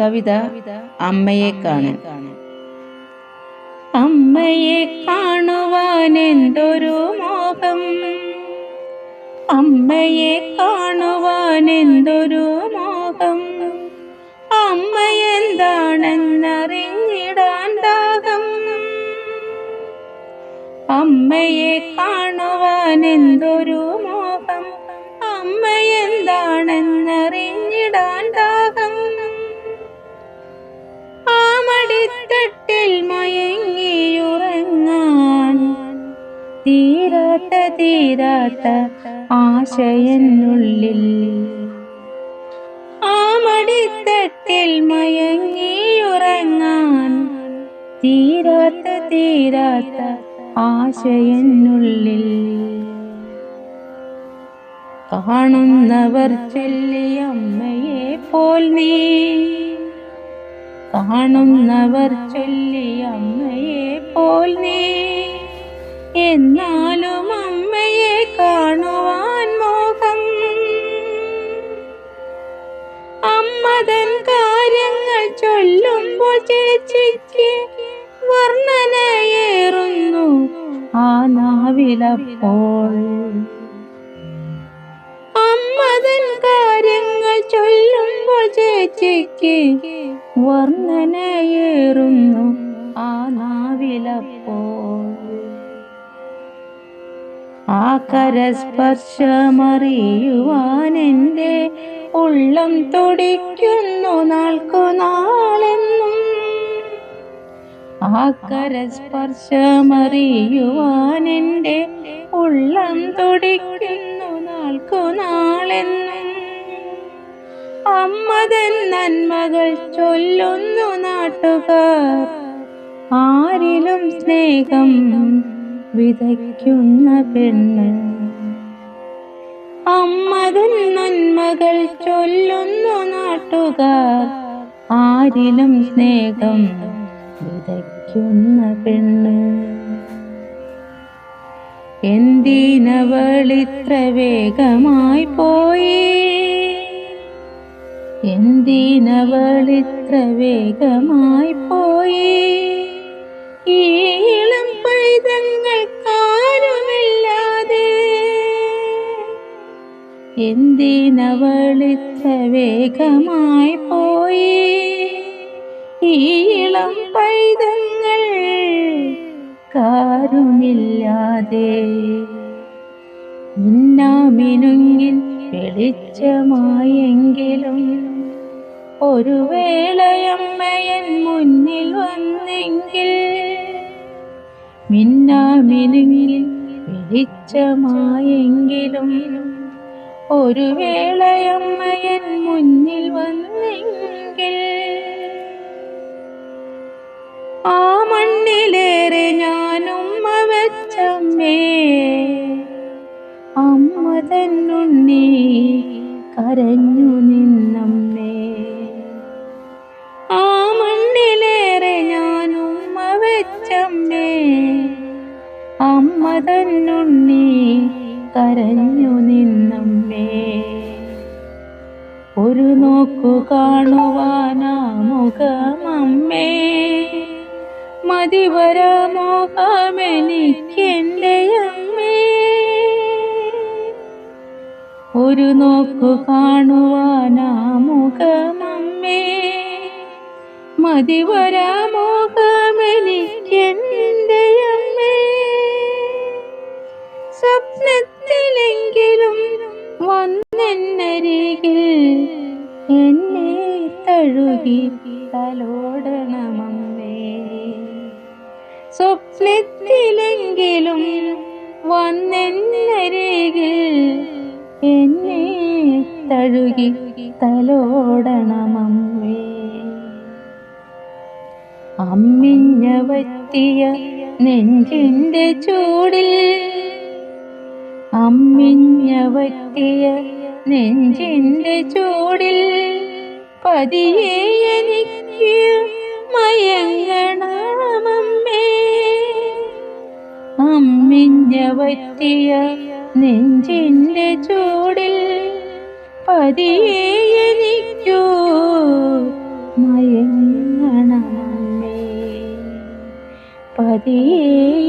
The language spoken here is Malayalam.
കവിത അമ്മയെ കാണാൻ അമ്മയെ കാണുവാൻ എന്തൊരു മോഹം. അമ്മയെ കാണുവാൻ എന്തൊരു മോഹം. അമ്മ എന്താണെന്നറിഞ്ഞിടാൻ ദാഹം. അമ്മയെ കാണുവാൻ എന്തൊരു മടിത്തട്ടിൽ മയങ്ങിയുറങ്ങാൻ തീരാത്ത തീരാത്ത ആശയനുള്ളിൽ ആ മയങ്ങിയുറങ്ങാൻ തീരാത്ത തീരാത്ത ആശയനുള്ളിൽ കാണുന്നവർ ചൊല്ലിയമ്മയെ പോൽ നീ കാണുന്നവർ ചൊല്ലി അമ്മയെ പോൽ നീ. എന്നാലും അമ്മയെ കാണുവാൻ മോഹം. അമ്മതൻ കാര്യങ്ങൾ ചൊല്ലുമ്പോൾ ചേച്ചിക്ക് വർണനയേറുന്നു ആ നാവിലപ്പോൾ അമ്മതൻ കാര്യങ്ങൾ ചൊല്ലുമ്പോൾ ചേച്ചിക്ക് വർണനയേറുന്നു ആ നാവിലപ്പോൾ. ആ കരസ്പർശമറിയുവാനെന്റെ ഉള്ളം തുടിക്കുന്നു നാൾക്കു നാളെന്നും ആ കരസ്പർശമറിയുവാനെന്റെ ഉള്ളം തുടിക്കുന്നു നാൾക്കു അമ്മതൻ നന്മകൾ ചൊല്ലുന്നു നാട്ടുകാർ. ആരിലും സ്നേഹം വിതയ്ക്കുന്ന പെണ്ണ് അമ്മതൻ നന്മകൾ ചൊല്ലുന്നു നാട്ടുകാർ. ആരിലും സ്നേഹം വിതയ്ക്കുന്ന പെണ്ണ് എന്തിനവളിത്ര വേഗമായി പോയി? എന്തിനവളിത്ര വേഗമായി പോയി. ഈ പൈതങ്ങൾ കാരുമില്ലാതെ എന്തിനവളിത്ര വേഗമായി പോയി. ഈ ഇളം പൈതങ്ങൾ കാരുമില്ലാതെ. മിന്നാമിനുങ്ങിൽ വെളിച്ചമായെങ്കിലും ഒരു വേളയമ്മയൻ മുന്നിൽ വന്നെങ്കിൽ മിന്നാമിനുങ്ങിൽ വെളിച്ചമായെങ്കിലും ഒരു വേളയമ്മയൻ മുന്നിൽ വന്നെങ്കിൽ തന്നുണ്ണി കരഞ്ഞു നിന്നമ്മേ. ആ മണ്ണിലേറെ ഞാനുമ്മ വെച്ചമ്മേ അമ്മ തന്നുണ്ണി കരഞ്ഞു നിന്നമ്മേ. ഒരു നോക്കു കാണുവാനാ മുഖമമ്മേ. മതിവരമോഹമെനിക്കെന്റെ അമ്മേ ഒരു നോക്കു കാണുവാനാ മുഖമമ്മേ. മതിവരമോഹമെനിക്കെന്റെ അമ്മേ സ്വപ്നത്തിലെങ്കിലും വന്നെന്നരികിൽ എന്നെ തഴുകി തലോടണമമ്മേ. സ്വപ്നത്തിലെങ്കിലും വന്നെന്നരികിൽ തഴുകി തലോടണമമ്മേ. അമ്മിഞ്ഞ വറ്റിയ നെഞ്ചിന്റെ ചൂടിൽ അമ്മിഞ്ഞ വറ്റിയ നെഞ്ചിന്റെ ചൂടിൽ പതിയെ എനിക്ക് മയങ്ങണമമ്മേ. അമ്മിഞ്ഞ വറ്റിയ നെഞ്ചിന്റെ ചൂടിൽ പതിയെ എനിക്കോ പതിയേ